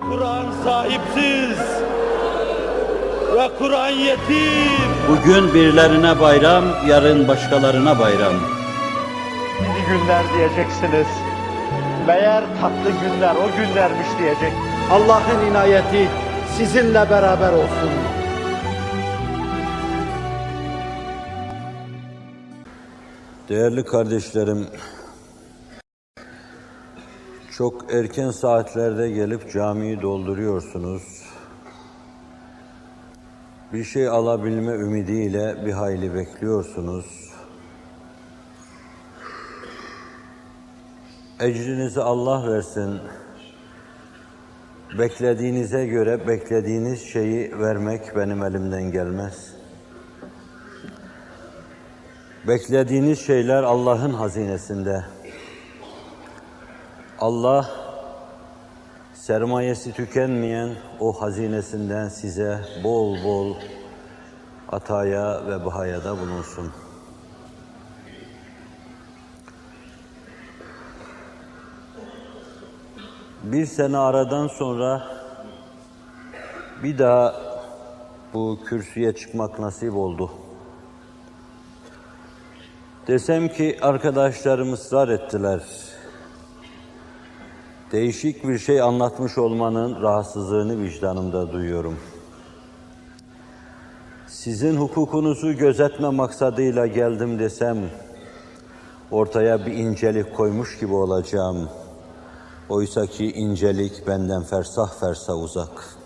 Kur'an sahipsiz ve Kur'an yetim. Bugün birilerine bayram, yarın başkalarına bayram. İyi günler diyeceksiniz. Meğer tatlı günler o günlermiş diyecek. Allah'ın inayeti sizinle beraber olsun. Değerli kardeşlerim, çok erken saatlerde gelip camiyi dolduruyorsunuz. Bir şey alabilme ümidiyle bir hayli bekliyorsunuz. Ecrinizi Allah versin. Beklediğinize göre beklediğiniz şeyi vermek benim elimden gelmez. Beklediğiniz şeyler Allah'ın hazinesinde. Allah sermayesi tükenmeyen o hazinesinden size bol bol ataya ve bahayada bulunsun. Bir sene aradan sonra bir daha bu kürsüye çıkmak nasip oldu. Desem ki arkadaşlarım ısrar ettiler. Değişik bir şey anlatmış olmanın rahatsızlığını vicdanımda duyuyorum. Sizin hukukunuzu gözetme maksadıyla geldim desem, ortaya bir incelik koymuş gibi olacağım. Oysa ki incelik benden fersah fersah uzak.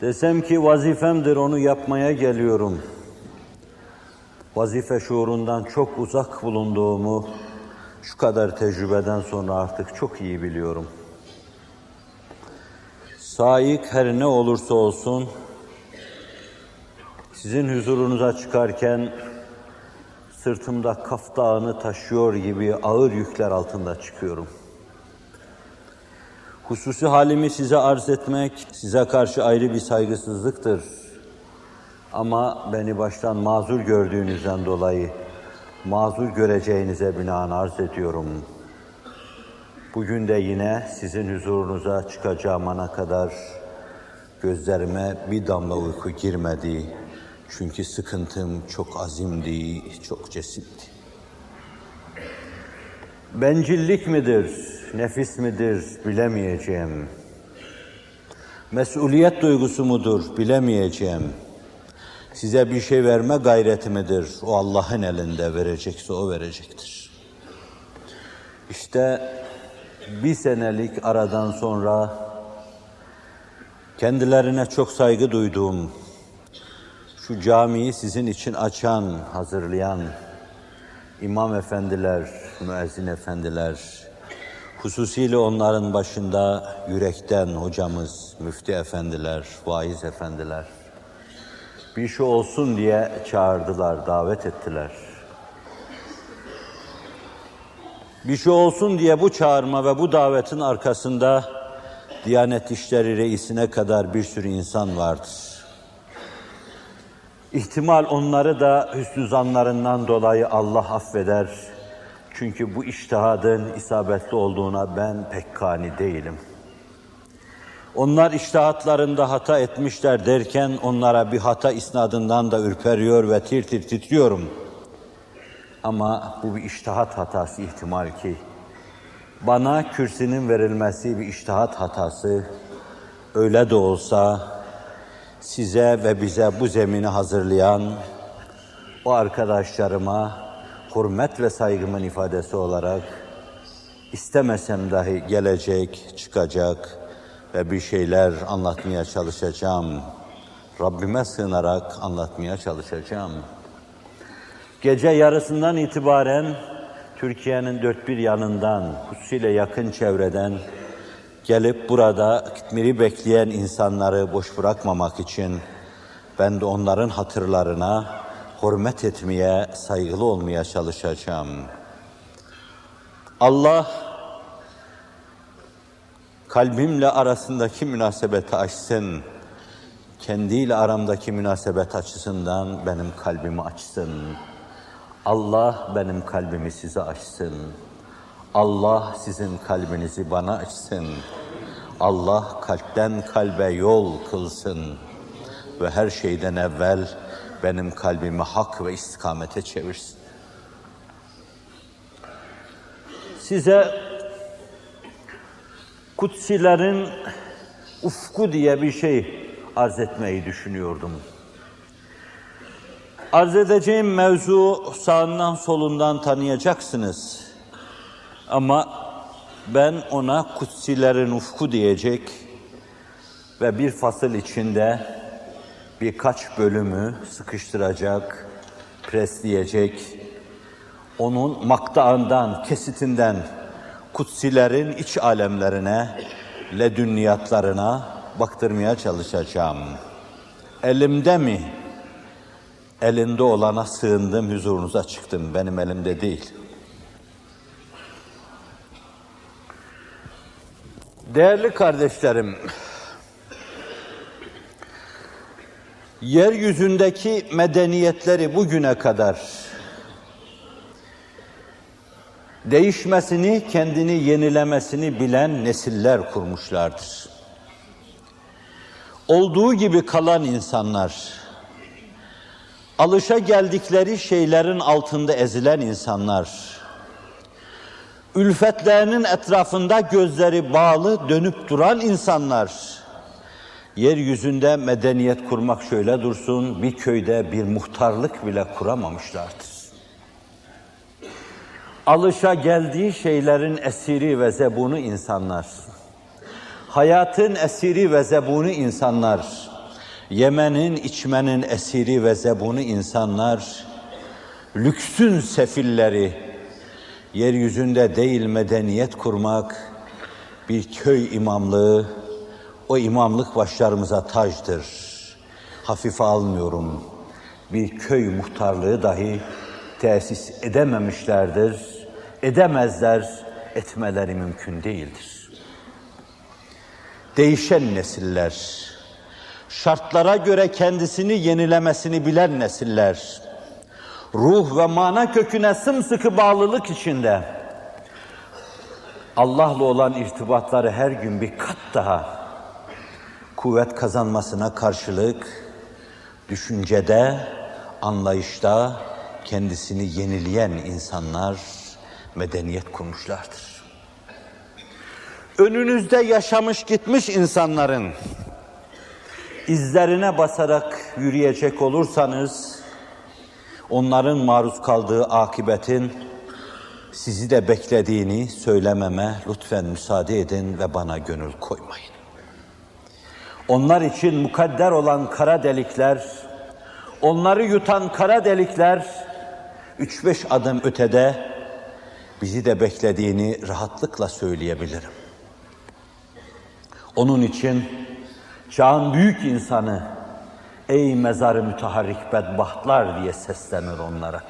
Desem ki vazifemdir onu yapmaya geliyorum. Vazife şuurundan çok uzak bulunduğumu şu kadar tecrübeden sonra artık çok iyi biliyorum. Saik her ne olursa olsun sizin huzurunuza çıkarken sırtımda kaf dağını taşıyor gibi ağır yükler altında çıkıyorum. Hususi halimi size arz etmek size karşı ayrı bir saygısızlıktır. Ama beni baştan mazur gördüğünüzden dolayı mazur göreceğinize binaen arz ediyorum. Bugün de yine sizin huzurunuza çıkacağım ana kadar gözlerime bir damla uyku girmedi. Çünkü sıkıntım çok azimdi, çok cesimdi. Bencillik midir, nefis midir bilemeyeceğim. Mesuliyet duygusu mudur bilemeyeceğim. Size bir şey verme gayreti midir? O Allah'ın elinde verecekse o verecektir. İşte bir senelik aradan sonra kendilerine çok saygı duyduğum, şu camiyi sizin için açan, hazırlayan imam efendiler, müezzin efendiler, hususiyle onların başında yürekten hocamız, müftü efendiler, vaiz efendiler, bir şey olsun diye çağırdılar, davet ettiler. Bir şey olsun diye bu çağırma ve bu davetin arkasında Diyanet İşleri Reisine kadar bir sürü insan vardır. İhtimal onları da hüsnü zanlarından dolayı Allah affeder. Çünkü bu iştihadın isabetli olduğuna ben pek kani değilim. Onlar iştihatlarında hata etmişler derken onlara bir hata isnadından da ürperiyor ve tir tir titriyorum. Ama bu bir iştihat hatası ihtimal ki. Bana kürsünün verilmesi bir iştihat hatası. Öyle de olsa size ve bize bu zemini hazırlayan o arkadaşlarıma hürmet ve saygımın ifadesi olarak istemesem dahi gelecek, çıkacak ve bir şeyler anlatmaya çalışacağım. Rabbime sığınarak anlatmaya çalışacağım. Gece yarısından itibaren Türkiye'nin dört bir yanından, hususiyle yakın çevreden gelip burada gitmiri bekleyen insanları boş bırakmamak için ben de onların hatırlarına hürmet etmeye, saygılı olmaya çalışacağım. Allah kalbimle arasındaki münasebeti açsın. Kendiyle aramdaki münasebet açısından benim kalbimi açsın. Allah benim kalbimi size açsın. Allah sizin kalbinizi bana açsın. Allah kalpten kalbe yol kılsın ve her şeyden evvel benim kalbimi hak ve istikamete çevirsin. Size kutsilerin ufku diye bir şey arz etmeyi düşünüyordum. Arz edeceğim mevzu sağından solundan tanıyacaksınız. Ama ben ona kutsilerin ufku diyecek ve bir fasıl içinde birkaç bölümü sıkıştıracak, presleyecek, onun maktağından, kesitinden kutsilerin iç alemlerine, ledünniyatlarına baktırmaya çalışacağım. Elimde mi? Elinde olana sığındım, huzurunuza çıktım. Benim elimde değil. Değerli kardeşlerim, yeryüzündeki medeniyetleri bugüne kadar değişmesini, kendini yenilemesini bilen nesiller kurmuşlardır. Olduğu gibi kalan insanlar, alışa geldikleri şeylerin altında ezilen insanlar, ülfetlerinin etrafında gözleri bağlı dönüp duran insanlar, yeryüzünde medeniyet kurmak şöyle dursun, bir köyde bir muhtarlık bile kuramamışlardır. Alışa geldiği şeylerin esiri ve zebunu insanlar, hayatın esiri ve zebunu insanlar, yemenin, içmenin esiri ve zebunu insanlar, lüksün sefilleri, yeryüzünde değil medeniyet kurmak, bir köy imamlığı, o imamlık başlarımıza tacdır. Hafife almıyorum. Bir köy muhtarlığı dahi tesis edememişlerdir. Edemezler, etmeleri mümkün değildir. Değişen nesiller, şartlara göre kendisini yenilemesini bilen nesiller, ruh ve mana köküne sımsıkı bağlılık içinde Allah'la olan irtibatları her gün bir kat daha kuvvet kazanmasına karşılık düşüncede, anlayışta kendisini yenileyen insanlar medeniyet kurmuşlardır. Önünüzde yaşamış gitmiş insanların izlerine basarak yürüyecek olursanız onların maruz kaldığı akibetin sizi de beklediğini söylememe lütfen müsaade edin ve bana gönül koymayın. Onlar için mukadder olan kara delikler, onları yutan kara delikler, üç beş adım ötede bizi de beklediğini rahatlıkla söyleyebilirim. Onun için çağın büyük insanı, ey mezarı müteharrik bedbahtlar diye seslenir onlara.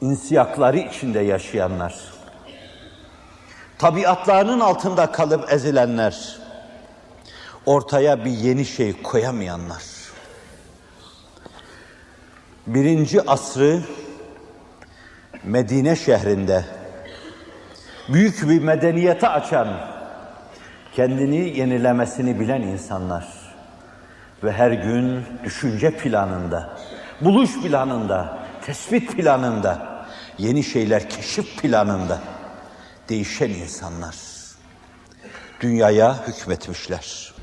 İnsiyakları içinde yaşayanlar, tabiatlarının altında kalıp ezilenler, ortaya bir yeni şey koyamayanlar. Birinci asrı Medine şehrinde büyük bir medeniyete açan, kendini yenilemesini bilen insanlar ve her gün düşünce planında, buluş planında, tespit planında, yeni şeyler keşif planında değişen insanlar dünyaya hükmetmişler.